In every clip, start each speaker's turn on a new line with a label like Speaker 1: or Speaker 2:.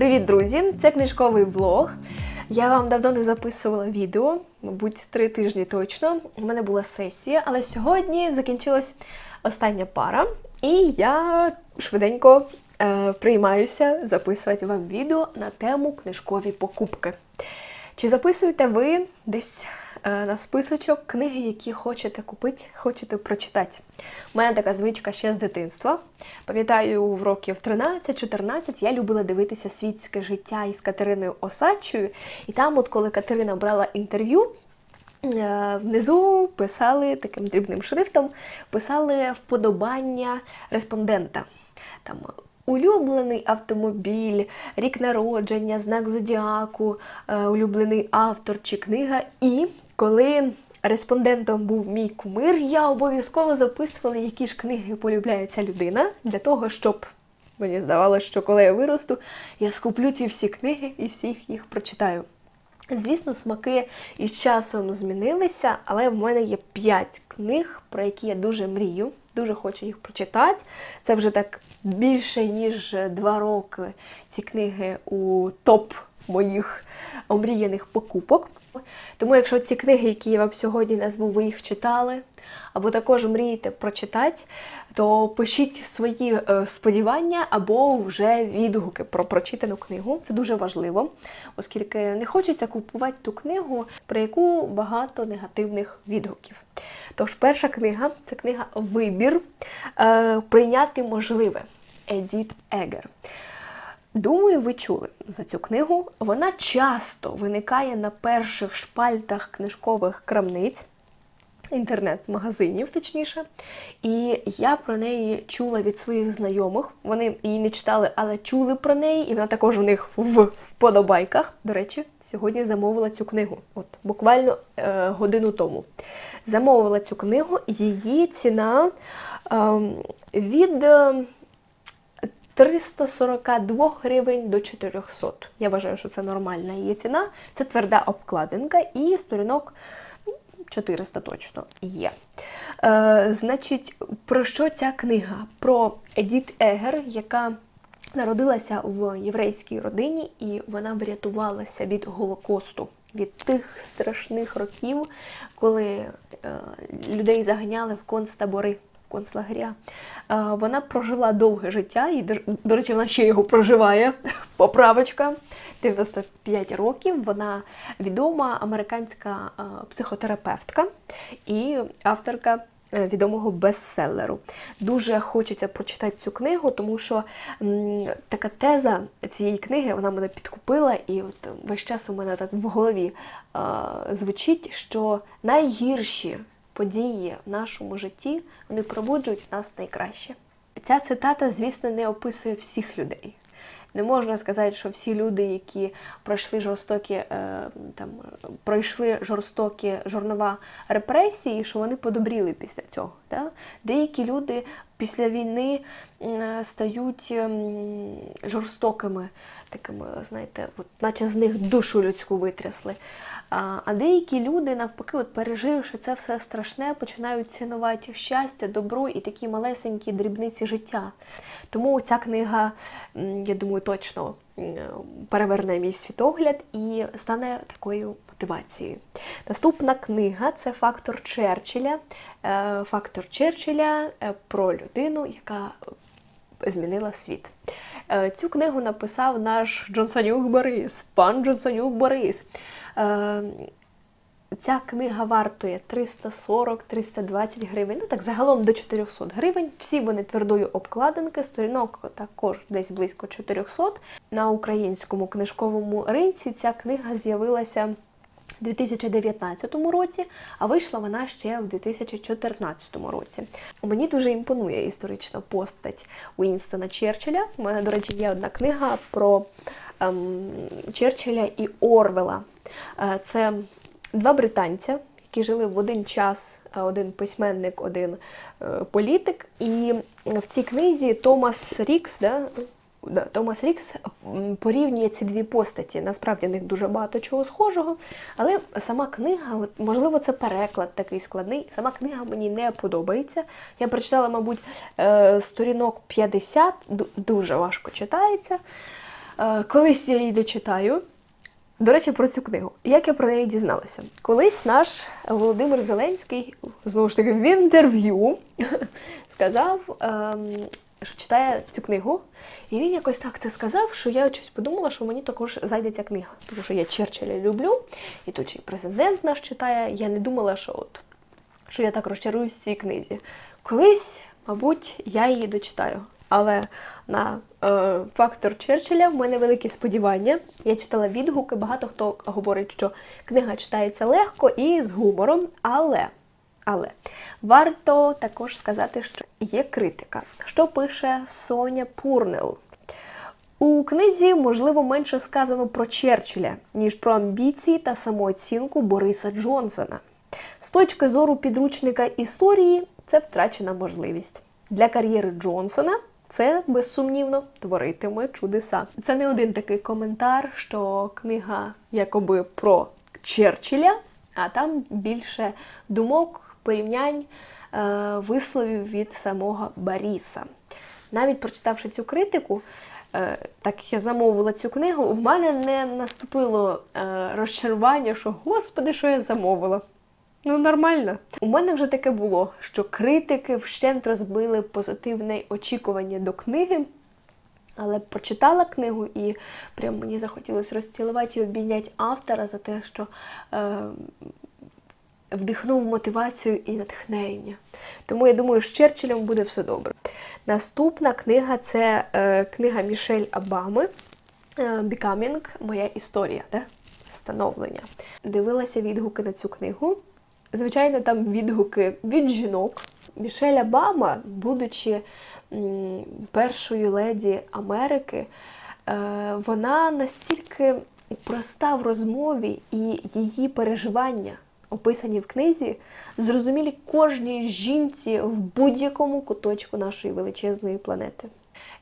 Speaker 1: Привіт, друзі! Це книжковий влог. Я вам давно не записувала відео, мабуть, три тижні точно. У мене була сесія, але сьогодні закінчилась остання пара, і я швиденько е, приймаюся записувати вам відео на тему книжкові покупки. Чи записуєте ви десь на списочок книги, які хочете купити, хочете прочитати? У мене така звичка ще з дитинства. Пам'ятаю, в років 13-14 я любила дивитися світське життя із Катериною Осадчою. І там, от коли Катерина брала інтерв'ю, е, внизу писали таким дрібним шрифтом, писали вподобання респондента. Там улюблений автомобіль, рік народження, знак зодіаку, е, улюблений автор чи книга. І коли респондентом був мій кумир, я обов'язково записувала, які ж книги полюбляє ця людина, для того, щоб мені здавалося, що коли я виросту, я скуплю ці всі книги і всіх їх прочитаю. Звісно, смаки із часом змінилися, але в мене є 5 книг, про які я дуже мрію, дуже хочу їх прочитати. Це вже так більше, ніж 2 роки ці книги у топ моїх омріяних покупок. Тому, якщо ці книги, які я вам сьогодні назву, ви їх читали, або також мрієте прочитати, то пишіть свої е, сподівання або вже відгуки про прочитану книгу. Це дуже важливо, оскільки не хочеться купувати ту книгу, про яку багато негативних відгуків. Тож, перша книга це книга Вибір е, прийняти можливе Едіт Егер. Думаю, ви чули за цю книгу. Вона часто виникає на перших шпальтах книжкових крамниць, інтернет-магазинів, точніше. І я про неї чула від своїх знайомих. Вони її не читали, але чули про неї, і вона також у них в вподобайках. До речі, сьогодні замовила цю книгу. От буквально е, годину тому. Замовила цю книгу, її ціна е, від. Е, 342 гривень до 400. Я вважаю, що це нормальна її ціна. Це тверда обкладинка і сторінок 400 точно є. Е, Значить, про що ця книга? Про Едіт Егер, яка народилася в єврейській родині, і вона врятувалася від Голокосту. Від тих страшних років, коли е, людей заганяли в концтабори концлагеря. Вона прожила довге життя, і, до речі, вона ще його проживає. Поправочка 95 років. Вона відома американська психотерапевтка і авторка. Е, відомого бестселеру. Дуже хочеться прочитати цю книгу, тому що м, така теза цієї книги вона мене підкупила, і от весь час у мене так в голові е, звучить, що найгірші події в нашому житті вони пробуджують нас найкраще. Ця цитата, звісно, не описує всіх людей. Не можна сказати, що всі люди, які пройшли жорстокі е, там пройшли жорстокі жорнова репресії, що вони подобріли після цього. Да? Деякі люди після війни стають ем, жорстокими, такими, знаєте, от, наче з них душу людську витрясли. А деякі люди, навпаки, от переживши це все страшне, починають цінувати щастя, добро і такі малесенькі дрібниці життя. Тому ця книга, я думаю, точно переверне мій світогляд і стане такою мотивацією. Наступна книга це фактор Черчилля. Е, фактор Черчилля е, про людину, яка змінила світ. Е, цю книгу написав наш Джонсонюк Борис, пан Джонсонюк Борис. Ця книга вартує 340-320 гривень, ну так загалом до 400 гривень. Всі вони твердої обкладинки, сторінок також десь близько 400. На українському книжковому ринці ця книга з'явилася. 2019 році, а вийшла вона ще в 2014 році. Мені дуже імпонує історична постать Уінстона Черчилля. У мене, до речі, є одна книга про ем, Черчилля і Орвела. Е, це два британця, які жили в один час. Е, один письменник, один е, політик. І в цій книзі Томас Рікс, да, Да, Томас Рікс порівнює ці дві постаті. Насправді в них дуже багато чого схожого. Але сама книга, можливо, це переклад такий складний. Сама книга мені не подобається. Я прочитала, мабуть, е, сторінок 50, дуже важко читається. Колись я її дочитаю. До речі, про цю книгу. Як я про неї дізналася? Колись наш Володимир Зеленський, знову ж таки, в інтерв'ю сказав, ем, що читає цю книгу. І він якось так це сказав, що я щось подумала, що мені також зайде ця книга. Тому що я Черчилля люблю, і тут й президент наш читає. Я не думала, що от що я так розчаруюсь в цій книзі. Колись, мабуть, я її дочитаю. Але на е, фактор Черчилля в мене великі сподівання. Я читала відгуки, багато хто говорить, що книга читається легко і з гумором, але. Але варто також сказати, що є критика. Що пише Соня Пурнел? У книзі, можливо, менше сказано про Черчилля, ніж про амбіції та самооцінку Бориса Джонсона. З точки зору підручника історії, це втрачена можливість. Для кар'єри Джонсона це безсумнівно творитиме чудеса. Це не один такий коментар, що книга якоби про Черчилля, а там більше думок, порівнянь, е, висловів від самого Баріса. Навіть прочитавши цю критику, е, так як я замовила цю книгу, в мене не наступило е, розчарування, що Господи, що я замовила. Ну, нормально. У мене вже таке було, що критики вщент розбили позитивне очікування до книги. Але прочитала книгу і прям мені захотілося розцілувати і обійняти автора за те, що е, вдихнув мотивацію і натхнення. Тому я думаю, з Черчиллем буде все добре. Наступна книга це е, книга Мішель Обами е, Becoming Моя історія, да? становлення. Дивилася відгуки на цю книгу. Звичайно, там відгуки від жінок. Мішель Обама, будучи першою леді Америки, е, вона настільки проста в розмові і її переживання, описані в книзі, зрозумілі кожній жінці в будь-якому куточку нашої величезної планети.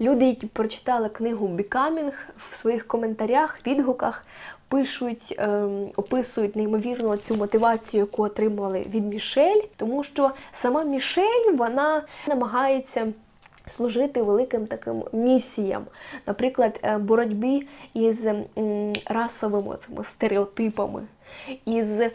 Speaker 1: Люди, які прочитали книгу Becoming, в своїх коментарях, відгуках пишуть, ем, описують неймовірно цю мотивацію, яку отримали від Мішель, тому що сама Мішель вона намагається. Служити великим таким місіям, наприклад, е, боротьбі із расовими цими стереотипами, із е,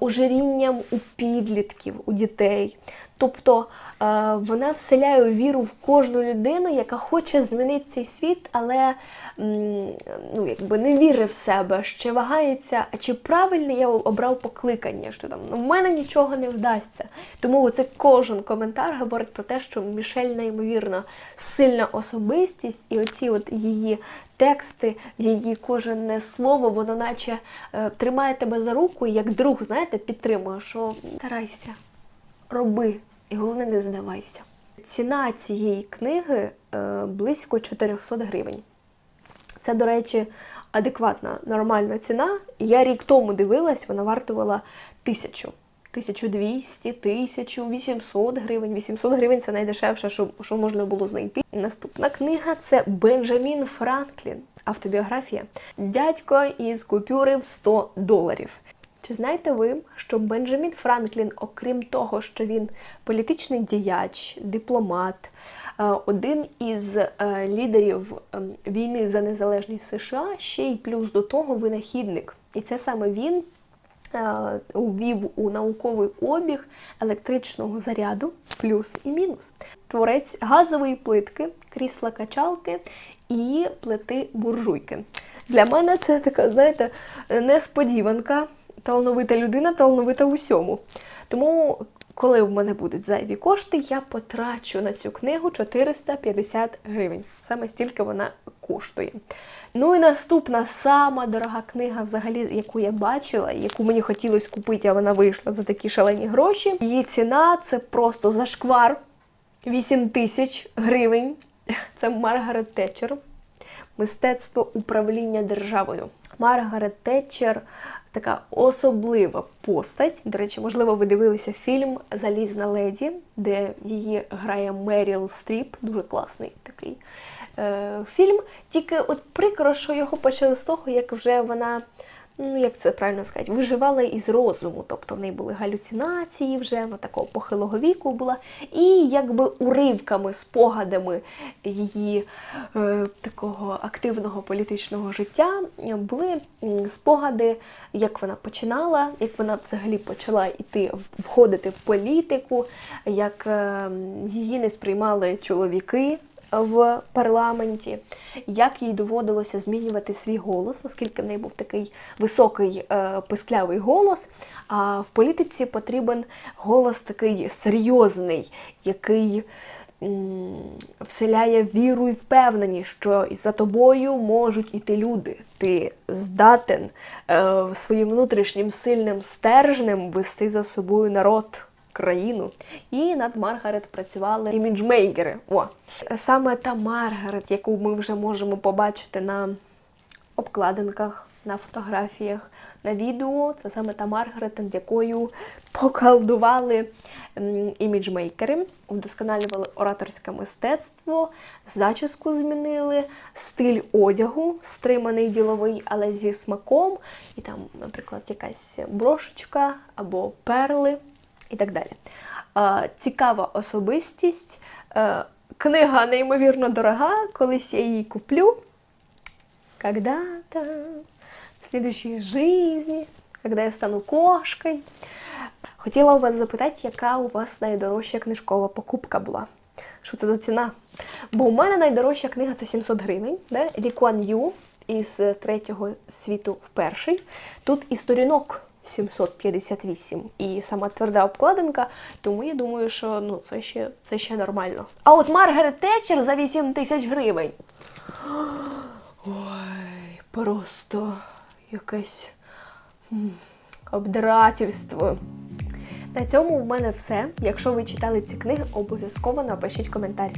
Speaker 1: ожирінням у підлітків, у дітей. Тобто е, вона вселяє віру в кожну людину, яка хоче змінити цей світ, але ну, якби не вірить в себе, ще вагається, а чи правильно я обрав покликання, що там ну, в мене нічого не вдасться. Тому оце кожен коментар говорить про те, що Мішель неймовірно сильна особистість, і оці от її тексти, її кожне слово, воно наче е, тримає тебе за руку і як друг, знаєте, підтримує, що старайся, роби, і головне не здавайся. Ціна цієї книги е, близько 400 гривень. Це, до речі, адекватна, нормальна ціна. Я рік тому дивилась, вона вартувала тисячу. 1200, 1800 гривень. 800 гривень це найдешевше, що, що можна було знайти. Наступна книга це Бенджамін Франклін. Автобіографія. Дядько із купюри в 100 доларів. Чи знаєте ви, що Бенджамін Франклін, окрім того, що він політичний діяч, дипломат, е, один із е, лідерів е, війни за незалежність США, ще й плюс до того винахідник. І це саме він ввів у науковий обіг електричного заряду, плюс і мінус. Творець газової плитки, крісла качалки і плити буржуйки. Для мене це така, знаєте, несподіванка. Талановита людина, талановита в усьому. Тому, коли в мене будуть зайві кошти, я потрачу на цю книгу 450 гривень. Саме стільки вона коштує. Ну і наступна сама дорога книга, взагалі, яку я бачила, яку мені хотілося купити, а вона вийшла за такі шалені гроші. Її ціна це просто зашквар 8 тисяч гривень. Це Маргарет Тетчер. Мистецтво управління державою. Маргарет Тетчер така особлива постать. До речі, можливо, ви дивилися фільм Залізна леді, де її грає Меріл Стріп, дуже класний такий е, фільм. Тільки от прикро, що його почали з того, як вже вона ну як це правильно сказати, виживала із розуму, тобто в неї були галюцинації вже, вона такого похилого віку була, і якби уривками, спогадами її е, такого активного політичного життя е, були спогади, як вона починала, як вона взагалі почала йти входити в політику, як е, її не сприймали чоловіки в парламенті, як їй доводилося змінювати свій голос, оскільки в неї був такий високий е, писклявий голос. А в політиці потрібен голос такий серйозний, який вселяє віру і впевненість, що за тобою можуть іти люди. Ти здатен е, своїм внутрішнім сильним стержнем вести за собою народ країну. І над Маргарет працювали іміджмейкери. О, саме та Маргарет, яку ми вже можемо побачити на обкладинках, на фотографіях, на відео. Це саме та Маргарет, над якою поколдували іміджмейкери, вдосконалювали ораторське мистецтво, зачіску змінили, стиль одягу, стриманий діловий, але зі смаком. І там, наприклад, якась брошечка або перли і так далі. Цікава особистість. Е, Книга неймовірно дорога, колись я її куплю. Когда-то в следующей жизни, когда я стану кошкой. Хотіла у вас запитати, яка у вас найдорожча книжкова покупка була? Що це за ціна? Бо у мене найдорожча книга це 700 гривень, да? Лі Куан Ю із третього світу в перший. Тут і сторінок 758, і сама тверда обкладинка, тому я думаю, що ну, це, ще, це ще нормально. А от Маргарет Тетчер за 8 тисяч гривень. Ой, просто якесь обдирательство. На цьому в мене все. Якщо ви читали ці книги, обов'язково напишіть коментар.